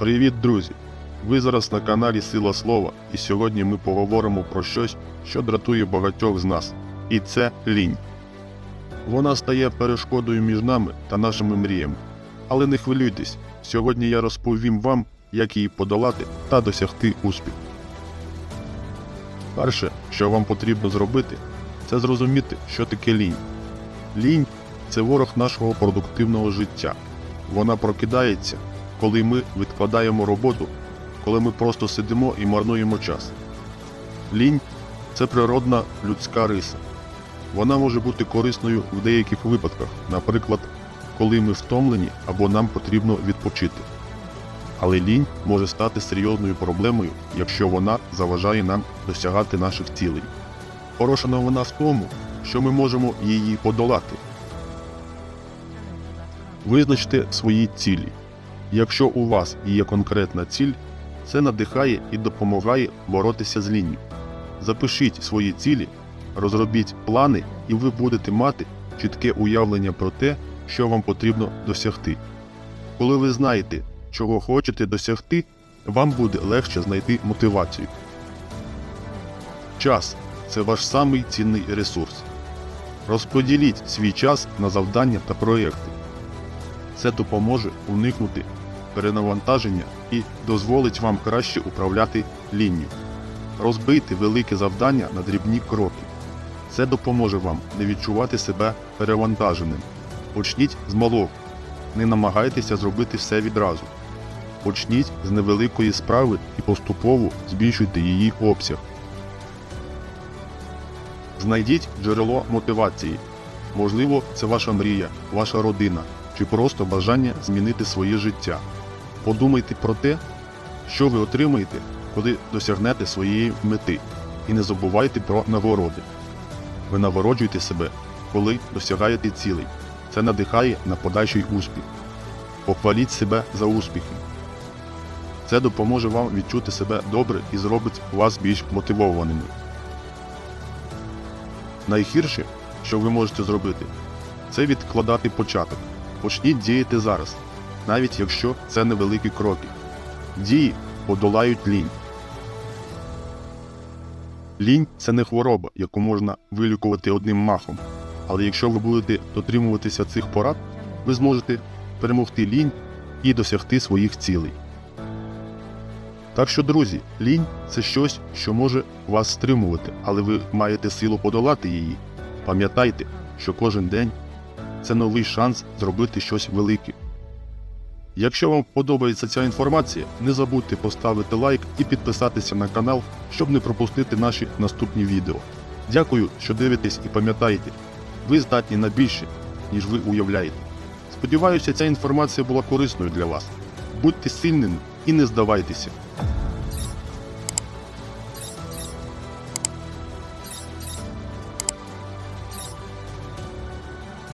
Привіт, друзі! Ви зараз на каналі Сила Слова, і сьогодні ми поговоримо про щось, що дратує багатьох з нас. І це лінь. Вона стає перешкодою між нами та нашими мріями. Але не хвилюйтесь, сьогодні я розповім вам, як її подолати та досягти успіху. Перше, що вам потрібно зробити, це зрозуміти, що таке лінь. Лінь це ворог нашого продуктивного життя. Вона прокидається, коли ми відкладаємо роботу, коли ми просто сидимо і марнуємо час. Лінь це природна людська риса. Вона може бути корисною в деяких випадках, наприклад, коли ми втомлені або нам потрібно відпочити. Але лінь може стати серйозною проблемою, якщо вона заважає нам досягати наших цілей. Хороша новина в тому, що ми можемо її подолати. Визначте свої цілі. Якщо у вас є конкретна ціль, це надихає і допомагає боротися з лінню. Запишіть свої цілі, розробіть плани, і ви будете мати чітке уявлення про те, що вам потрібно досягти. Коли ви знаєте, чого хочете досягти, вам буде легше знайти мотивацію. Час це ваш самий цінний ресурс. Розподіліть свій час на завдання та проекти. Це допоможе уникнути перенавантаження і дозволить вам краще управляти лінію. Розбийте велике завдання на дрібні кроки. Це допоможе вам не відчувати себе перевантаженим. Почніть з малого. Не намагайтеся зробити все відразу. Почніть з невеликої справи і поступово збільшуйте її обсяг. Знайдіть джерело мотивації. Можливо, це ваша мрія, ваша родина чи просто бажання змінити своє життя. Подумайте про те, що ви отримаєте, коли досягнете своєї мети, і не забувайте про нагороди. Ви нагороджуєте себе, коли досягаєте цілей. Це надихає на подальший успіх. Похваліть себе за успіхи. Це допоможе вам відчути себе добре і зробить вас більш мотивованими. Найгірше, що ви можете зробити, це відкладати початок. Почніть діяти зараз, навіть якщо це невеликі кроки. Дії подолають лінь. Лінь це не хвороба, яку можна вилікувати одним махом. Але якщо ви будете дотримуватися цих порад, ви зможете перемогти лінь і досягти своїх цілей. Так що, друзі, лінь це щось, що може вас стримувати, але ви маєте силу подолати її. Пам'ятайте, що кожен день це новий шанс зробити щось велике. Якщо вам подобається ця інформація, не забудьте поставити лайк і підписатися на канал, щоб не пропустити наші наступні відео. Дякую, що дивитесь і пам'ятаєте, ви здатні на більше, ніж ви уявляєте. Сподіваюся, ця інформація була корисною для вас. Будьте сильними і не здавайтеся.